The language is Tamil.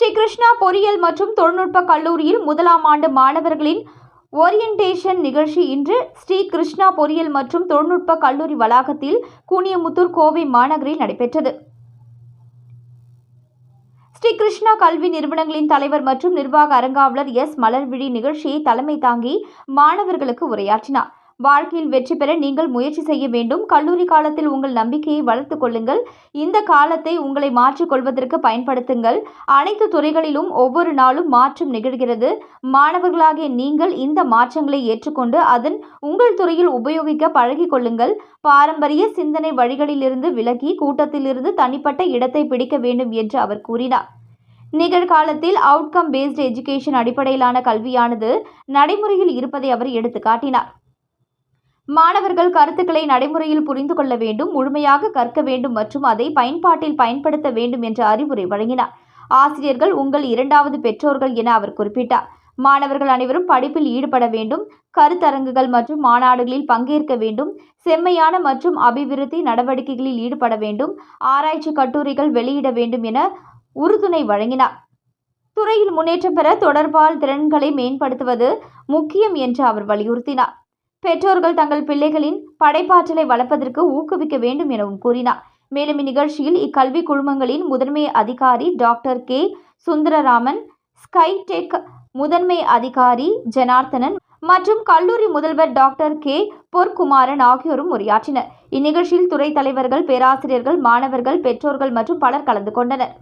ஸ்ரீ கிருஷ்ணா பொறியியல் மற்றும் தொழில்நுட்ப கல்லூரியில் முதலாம் ஆண்டு மாணவர்களின் ஓரியன்டேஷன் நிகழ்ச்சி இன்று ஸ்ரீ கிருஷ்ணா பொறியியல் மற்றும் தொழில்நுட்ப கல்லூரி வளாகத்தில் கூனியமுத்தூர் கோவை மாநகரில் நடைபெற்றது. ஸ்ரீ கிருஷ்ணா கல்வி நிறுவனங்களின் தலைவர் மற்றும் நிர்வாக அரங்காவலர் எஸ் மலர்விழி நிகழ்ச்சியை தலைமை தாங்கி மாணவர்களுக்கு உரையாற்றினார். வாழ்க்கையில் வெற்றி பெற நீங்கள் முயற்சி செய்ய வேண்டும். கல்லூரி காலத்தில் உங்கள் நம்பிக்கையை வளர்த்துக் கொள்ளுங்கள். இந்த காலத்தை உங்களை மாற்றிக்கொள்வதற்கு பயன்படுத்துங்கள். அனைத்து துறைகளிலும் ஒவ்வொரு நாளும் மாற்றம் நிகழ்கிறது. மாணவர்களாகிய நீங்கள் இந்த மாற்றங்களை ஏற்றுக்கொண்டு அதன் உங்கள் துறையில் உபயோகிக்க பழகிக் கொள்ளுங்கள். பாரம்பரிய சிந்தனை வழிகளிலிருந்து விலகி கூட்டத்திலிருந்து தனிப்பட்ட இடத்தை பிடிக்க வேண்டும் என்று அவர் கூறினார். நிகழ்காலத்தில் அவுட்கம் பேஸ்டு எஜுகேஷன் அடிப்படையிலான கல்வியானது நடைமுறையில் இருப்பதை அவர் எடுத்துக்காட்டினார் மாணவர்கள் கருத்துக்களை நடைமுறையில் புரிந்து கொள்ள வேண்டும் முழுமையாக கற்க வேண்டும் மற்றும் அதை பயன்பாட்டில் பயன்படுத்த வேண்டும் என்ற அறிவுரை வழங்கினார். ஆசிரியர்கள் உங்கள் இரண்டாவது பெற்றோர்கள் என அவர் குறிப்பிட்டார். மாணவர்கள் அனைவரும் படிப்பில் ஈடுபட வேண்டும் கருத்தரங்குகள் மற்றும் மாநாடுகளில் பங்கேற்க வேண்டும் செம்மையான மற்றும் அபிவிருத்தி நடவடிக்கைகளில் ஈடுபட வேண்டும் ஆராய்ச்சி கட்டுரைகள் வெளியிட வேண்டும் என உறுதுணை வழங்கினார். துறையில் முன்னேற்றம் பெற தொடர்பால் திறன்களை மேம்படுத்துவது முக்கியம் என்று அவர் வலியுறுத்தினார். பெற்றோர்கள் தங்கள் பிள்ளைகளின் படைப்பாற்றலை வளர்ப்பதற்கு ஊக்குவிக்க வேண்டும் எனவும் கூறினார். மேலும் இந்நிகழ்ச்சியில் இக்கல்வி குழுமங்களின் முதன்மை அதிகாரி டாக்டர் கே. சுந்தரராமன் ஸ்கைடெக் முதன்மை அதிகாரி ஜனார்த்தனன் மற்றும் கல்லூரி முதல்வர் டாக்டர் கே. பொற்குமாரன் ஆகியோரும் உரையாற்றினர். இந்நிகழ்ச்சியில் துறை தலைவர்கள் பேராசிரியர்கள் மாணவர்கள் பெற்றோர்கள் மற்றும் பலர் கலந்து கொண்டனர்.